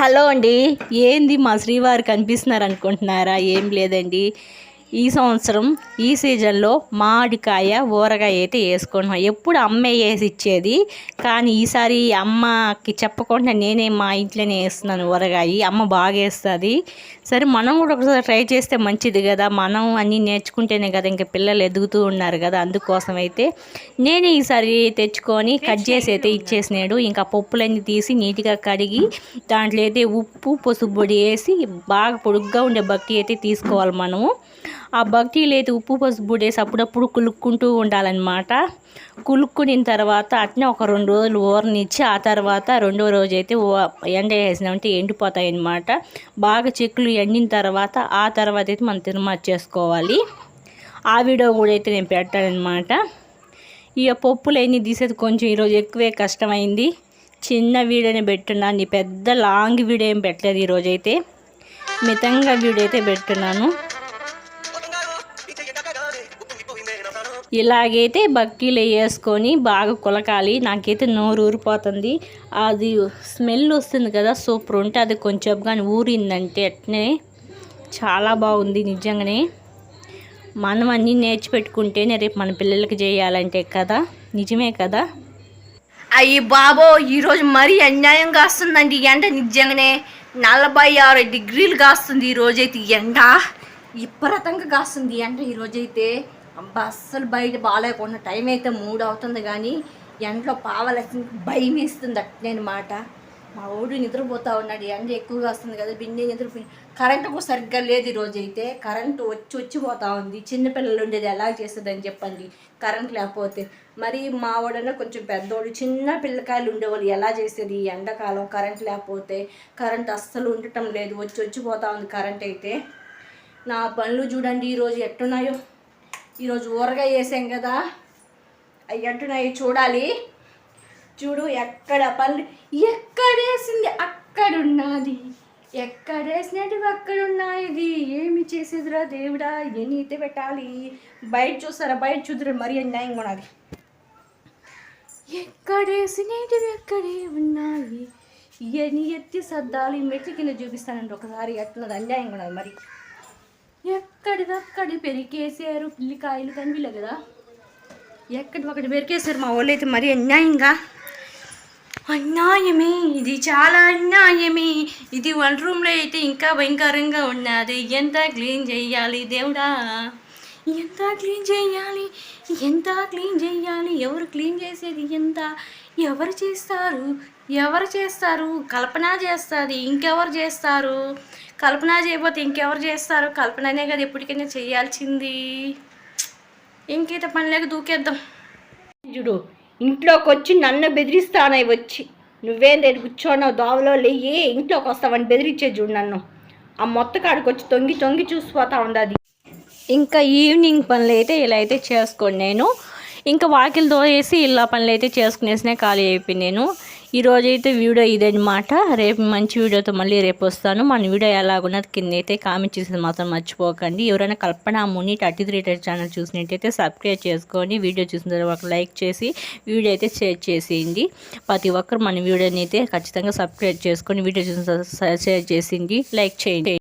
Hello అండి. ఏంది మా శ్రీవారు కనిపిస్తున్నారు అనుకుంటున్నారా? ఏం లేదండి. ఈ సంవత్సరం ఈ సీజన్లో మామిడికాయ ఊరగాయ అయితే వేసుకుంటున్నాం ఎప్పుడు అమ్మే వేసి ఇచ్చేది కానీ ఈసారి అమ్మకి చెప్పకుండా నేనే మా ఇంట్లోనే వేస్తున్నాను ఊరగాయ. అమ్మ బాగా వేస్తుంది. సరే మనం కూడా ఒకసారి ట్రై చేస్తే మంచిది కదా. మనం అన్నీ నేర్చుకుంటేనే కదా ఇంకా పిల్లలు ఎదుగుతూ ఉన్నారు కదా. అందుకోసం అయితే నేనే ఈసారి తెచ్చుకొని కట్ చేసి అయితే ఇచ్చేసినాడు. ఇంకా పప్పులన్నీ తీసి నీట్గా కడిగి దాంట్లో అయితే ఉప్పు పసుపు పొడి వేసి బాగా పొడుగ్గా ఉండే బక్కి అయితే తీసుకోవాలి మనము. ఆ బక్టీలు అయితే ఉప్పు పసుపు పొడి వేసి అప్పుడప్పుడు కులుక్కుంటూ ఉండాలన్నమాట. కులుక్కునిన తర్వాత అట్నే ఒక రెండు రోజులు ఊరనిచ్చి ఆ తర్వాత రెండో రోజు అయితే ఎండ వేసినామంటే ఎండిపోతాయి అన్నమాట బాగా చెక్కులు ఎండిన తర్వాత ఆ తర్వాత అయితే మనం తిరుమల చేసుకోవాలి ఆ వీడియో కూడా అయితే నేను పెట్టానమాట ఇక పప్పులు అన్నీ తీసేది కొంచెం ఈరోజు ఎక్కువే కష్టమైంది. చిన్న వీడియోనే పెట్టున్నాను పెద్ద లాంగ్ వీడియో ఏం పెట్టలేదు ఈరోజైతే. మితంగా వీడియో అయితే పెట్టున్నాను. ఇలాగైతే బక్కీలు వేసుకొని బాగా కులకాలి. నాకైతే నోరు ఊరిపోతుంది. అది స్మెల్ వస్తుంది కదా సూపర్ ఉంటే అది కొంచెం కానీ ఊరిందంటే అట్నే చాలా బాగుంది నిజంగానే. మనం అన్నీ నేర్చిపెట్టుకుంటేనే రేపు మన పిల్లలకి చేయాలంటే కదా నిజమే కదా? అయ్యి బాబో ఈరోజు మరీ అన్యాయం కాస్తుందండి ఈ ఎండ నిజంగానే. నలభై ఆరు డిగ్రీలు కాస్తుంది ఈరోజైతే ఈ ఎండ. విపరీతంగా కాస్తుంది ఎండ ఈరోజైతే అబ్బా అస్సలు బయట బాగాలేకుండా టైం అయితే మూడు అవుతుంది కానీ ఎండలో పావలసిన భయం వేస్తుంది అట్నేనమాట మా ఊడు నిద్రపోతా ఉన్నాడు ఎండ ఎక్కువగా వస్తుంది కదా బిన్నే నిద్రపోయి. కరెంటు కూడా సరిగ్గా లేదు ఈ రోజు అయితే. కరెంటు వచ్చి వచ్చిపోతూ ఉంది. చిన్నపిల్లలు ఉండేది ఎలా చేస్తుందని చెప్పండి. కరెంట్ లేకపోతే. మరి మా వాడన్నా కొంచెం పెద్దోడు చిన్న పిల్లకాయలు ఉండేవాళ్ళు ఎలా చేసేది? ఈ ఎండాకాలం కరెంట్ లేకపోతే కరెంట్ అస్సలు ఉండటం లేదు. వచ్చి వచ్చిపోతూ ఉంది కరెంట్ అయితే. నా పనులు చూడండి ఈరోజు ఎట్టున్నాయో. ఈరోజు ఊరగా వేసాం కదా. అవి ఎట్టున్నాయో చూడాలి. చూడు ఎక్కడ పనులు ఎక్కడేసింది అక్కడున్నది. ఎక్కడేసినట్టు అక్కడున్నది ఏమి చేసేదిరా దేవుడా? ఎన్ని అయితే పెట్టాలి? బయట చూస్తారా? బయట చూద్దరు. మరి అన్యాయం కొనాలి. ఎక్కడేసినటివి ఎక్కడే ఉన్నాయి? ఎన్ని ఎత్తి సర్దాలి? మెట్ల కింద చూపిస్తానండి. ఒకసారి ఎట్లున్నది అన్యాయం కొనాలి మరి. ఎక్కడిదక్కడి పెరికేసారు పిల్లికాయలు కనిపిలే కదా ఎక్కడి ఒకటి పెరికేశారు మా వాళ్ళు అయితే మరీ అన్యాయంగా? అన్యాయమే ఇది చాలా అన్యాయమే. ఇది వన్ రూమ్లో అయితే ఇంకా భయంకరంగా ఉన్నది. ఎంత క్లీన్ చేయాలి దేవుడా? ఎంత క్లీన్ చేయాలి? ఎంత క్లీన్ చేయాలి? ఎవరు క్లీన్ చేసేది ఎంత? ఎవరు చేస్తారు? ఎవరు చేస్తారు? కల్పన చేస్తుంది. ఇంకెవరు చేస్తారు? కల్పన చేయబోతే ఇంకెవరు చేస్తారు? కల్పననే కదా ఎప్పటికైనా చేయాల్సింది. ఇంకైతే పని లేక దూకేద్దాం. చూడు ఇంట్లోకి వచ్చి నన్ను బెదిరిస్తానై వచ్చి. నువ్వేం దగ్గర కూర్చోన్నావు దోవలో లేయి ఇంట్లోకి వస్తావని బెదిరించే చూడు నన్ను. ఆ మొత్త కాడికి వచ్చి తొంగి తొంగి చూసిపోతా ఉంది అది. ఇంకా ఈవినింగ్ పనులు అయితే ఇలా అయితే చేసుకోండి నేను. ఇంకా వాకిలు దోయేసి ఇలా పనులు అయితే చేసుకునేసినే ఖాళీ అయిపోయింది నేను ఈరోజు అయితే వీడియో ఇదనమాట రేపు మంచి వీడియోతో మళ్ళీ రేపు వస్తాను. మన వీడియో ఎలాగున్నది కింద అయితే కామెంట్ చేసేది మాత్రం మర్చిపోకండి. ఎవరైనా Kalpana Muni thirty three channel చూసినట్టయితే సబ్స్క్రైబ్ చేసుకోండి వీడియో చూసిన తర్వాత లైక్ చేసి వీడియో అయితే షేర్ చేసేయండి. ప్రతి ఒక్కరు మన వీడియోని అయితే ఖచ్చితంగా సబ్స్క్రైబ్ చేసుకొని వీడియో చూసిన షేర్ చేసింది లైక్ చేయండి.